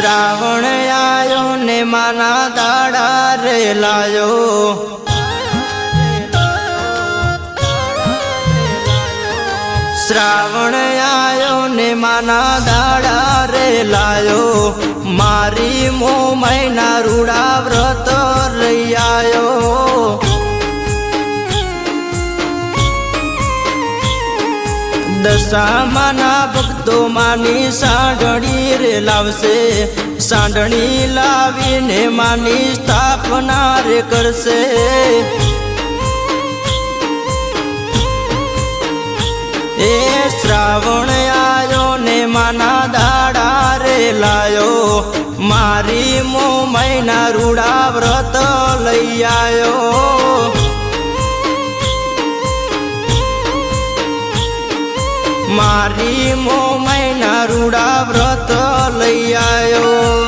શ્રાવણ આયો ને માના દાડા રે લાયો. શ્રાવણ આયો ને માના દાડા રે લાયો. મારી મો મહિના રૂડા વ્રત દશામાના ભક્તો માની સાંડણી રે લાવશે. સાંડણી લાવીને માની સ્થાપના રે કરશે. એ શ્રાવણ આવ્યો ને માના દાડા રે લાયો. મારી મો મહિના રૂડા વ્રત લઈ આયો. મારી મો મહિના રૂડા વ્રત લઈ આયો.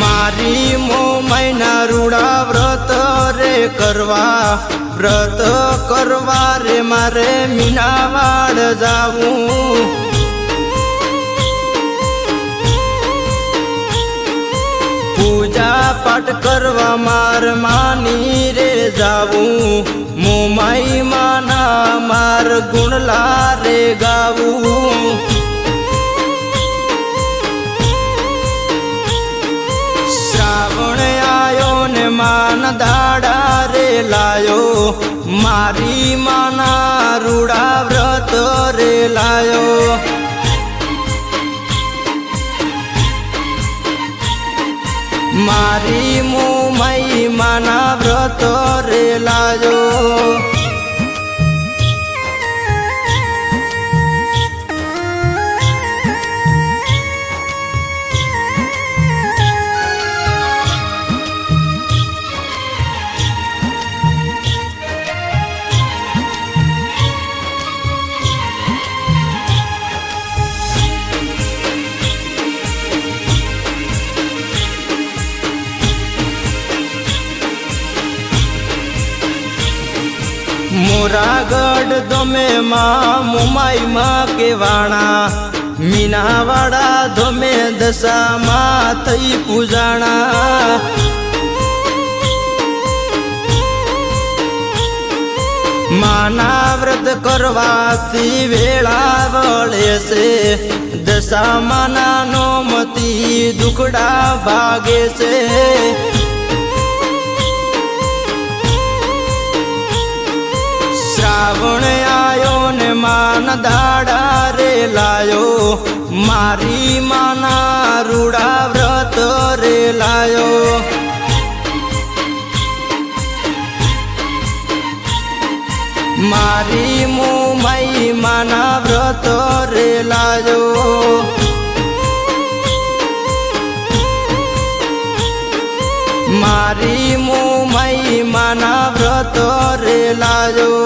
મારી મો મહિના રૂડા વ્રત રે કરવા, વ્રત કરવા રે મારે મીનાવાડ જાવું. પૂજા પાઠ કરવા માર માની રે જાવું મોમાઈ માના માર ગુણલા રે ગાવું. ને દાડા રે લાયો, મારી માના રૂડા વ્રત રે લાયો. મારી મુમઈ માના વ્રત રે લાયો. મોરાગઢ ધોમે માં મુમાઈ માં કેવાણા. મીનાવાડા ધોમે દશામાં થઈ પૂજાણા. માના વ્રત કરવાથી વેળા વળે છે. દશામાના નોમતી દુખડા ભાગે છે. શ્રાવણ આયો ને માન દાડા રે લાયો. મારી માના રૂડા વ્રત રે લાયો. મારી મુમઈ માના વ્રત રે લાયો. મારી મુમઈ માના વ્રત રે લાયો.